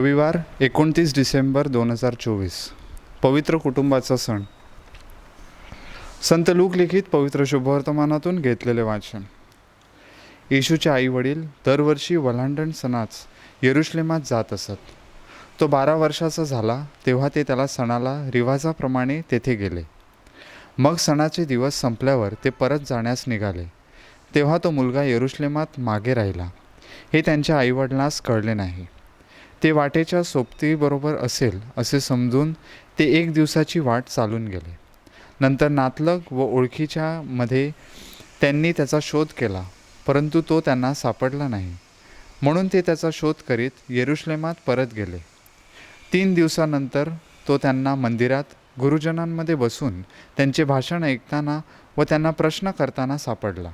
रविवार एकोणतीस डिसेंबर दोन हजार चोवीस. पवित्र कुटुंबाचा सण. संत लूक लिखित पवित्र शुभवर्तमानातून घेतलेले वाचन. येशूचे आई वडील दरवर्षी वलांडण सणाच येरुश्लेमात जात असत. तो बारा वर्षाचा झाला तेव्हा ते त्याला सणाला रिवाजाप्रमाणे तेथे गेले. मग सणाचे दिवस संपल्यावर ते परत जाण्यास निघाले. तेव्हा तो मुलगा येरुश्लेमात मागे राहिला. हे त्यांच्या आईवडिलांस कळले नाही. ते वाटेच्या सोबतीबरोबर असेल असे समजून ते एक दिवसाची वाट चालून गेले. नंतर नातलग व ओळखीच्या मध्ये त्यांनी त्याचा शोध केला परंतु तो त्यांना सापडला नाही. म्हणून ते त्याचा शोध करीत येरुश्लेमात परत गेले. तीन दिवसानंतर तो त्यांना मंदिरात गुरुजनांमध्ये बसून त्यांचे भाषण ऐकताना व त्यांना प्रश्न करताना सापडला.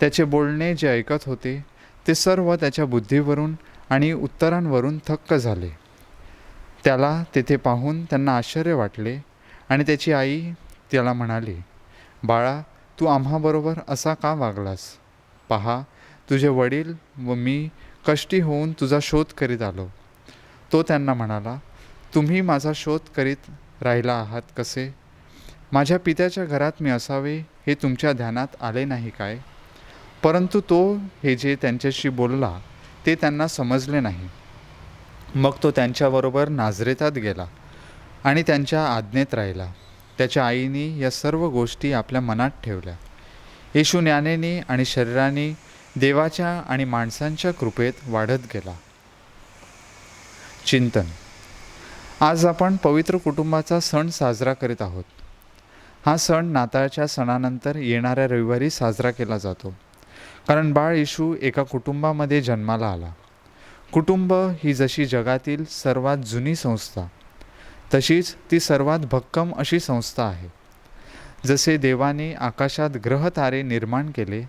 त्याचे बोलणे जे ऐकत होते ते सर्व त्याच्या बुद्धीवरून आणि उत्तरांवरून थक्क झाले. त्याला तेथे पाहून त्यांना आश्चर्य वाटले आणि त्याची आई त्याला म्हणाली बाळा तू आम्हाबरोबर असा का वागलास? पहा तुझे वडील व मी कष्टी होऊन तुझा शोध करीत आलो. तो त्यांना म्हणाला तुम्ही माझा शोध करीत राहिला आहात कसे? माझ्या पित्याच्या घरात मी असावे हे तुमच्या ध्यानात आले नाही काय? परंतु तो हे जे त्यांच्याशी बोलला ते त्यांना समजले नाही. मग तो त्यांच्याबरोबर नाझरेतात गेला आणि त्यांच्या आज्ञेत राहिला. त्याच्या आईने या सर्व गोष्टी आपल्या मनात ठेवल्या. येशू ज्ञानेने आणि शरीराने देवाच्या आणि माणसांच्या कृपेत वाढत गेला. चिंतन. आज आपण पवित्र कुटुंबाचा सण साजरा करीत आहोत. हा सण नाताळच्या सणानंतर येणाऱ्या रविवारी साजरा केला जातो. कारण बाळ येशू एका कुटुंबामध्ये जन्माला आला. कुटुंब ही जशी जगातील सर्वात जुनी संस्था तशीच ती सर्वात भक्कम अशी संस्था आहे. जसे देवाने आकाशात ग्रह तारे निर्माण केले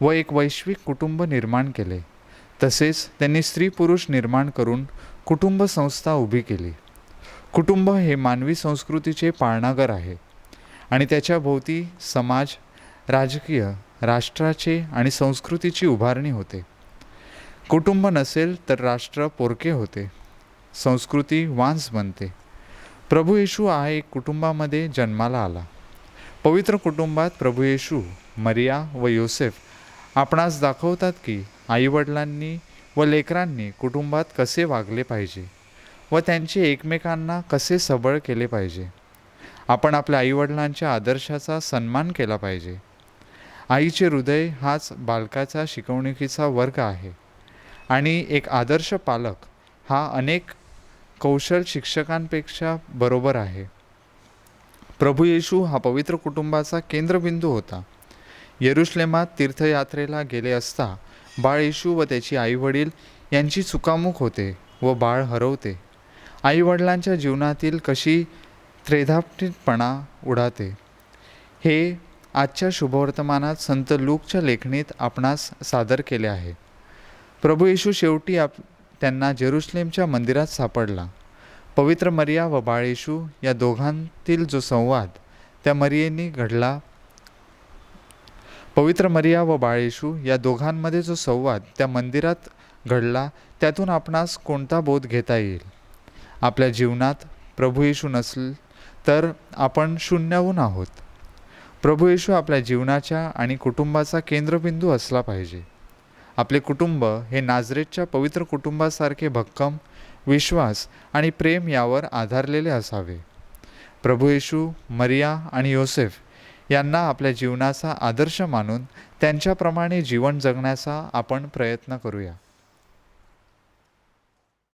व एक वैश्विक कुटुंब निर्माण केले तसेच त्यांनी स्त्री पुरुष निर्माण करून कुटुंब संस्था उभी केली. कुटुंब हे मानवी संस्कृतीचे पाळणागर आहे आणि त्याच्या भोवती समाज राजकीय राष्ट्राचे आणि संस्कृतीची उभारणी होते. कुटुंब नसेल तर राष्ट्र पोरके होते. संस्कृती वांस बनते. प्रभू येशू हा एक कुटुंबामध्ये जन्माला आला. पवित्र कुटुंबात प्रभू येशू मरिया व योसेफ आपणास दाखवतात की आईवडिलांनी व लेकरांनी कुटुंबात कसे वागले पाहिजे व त्यांचे एकमेकांना कसे सबळ केले पाहिजे. आपण आपल्या आईवडिलांच्या आदर्शाचा सन्मान केला पाहिजे. आईचे हृदय हाच बालकाचा शिकवणुकीचा वर्ग आहे. आणि एक आदर्श पालक हा अनेक कौशल शिक्षकांपेक्षा बरोबर आहे. प्रभू येशू हा पवित्र कुटुंबाचा केंद्रबिंदू होता. येरुश्लेमात तीर्थयात्रेला गेले असता बाळ येशू व त्याची आईवडील यांची चुकामुक होते व बाळ हरवते. आईवडिलांच्या जीवनातील कशी त्रेधापटीतपणा उडाते. हे आजच्या शुभवर्तमानात संत लूकच्या लेखणीत आपणास सादर केले आहे. प्रभू येशू शेवटी आप त्यांना जेरुसलेमच्या मंदिरात सापडला. पवित्र मरिया व बाळ येशू या दोघांतील जो संवाद त्या मरियेने घडला. पवित्र मरिया व बाळ येशू या दोघांमध्ये जो संवाद त्या मंदिरात घडला त्यातून आपणास कोणता बोध घेता येईल? आपल्या जीवनात प्रभू येशू नसल तर आपण शून्याहून आहोत. प्रभू येशू आपल्या जीवनाच्या आणि कुटुंबाचा केंद्रबिंदू असला पाहिजे. आपले कुटुंब हे नाझरेटच्या पवित्र कुटुंबासारखे भक्कम विश्वास आणि प्रेम यावर आधारलेले असावे. प्रभू येशू मरिया आणि योसेफ यांना आपल्या जीवनाचा आदर्श मानून त्यांच्याप्रमाणे जीवन जगण्याचा आपण प्रयत्न करूया.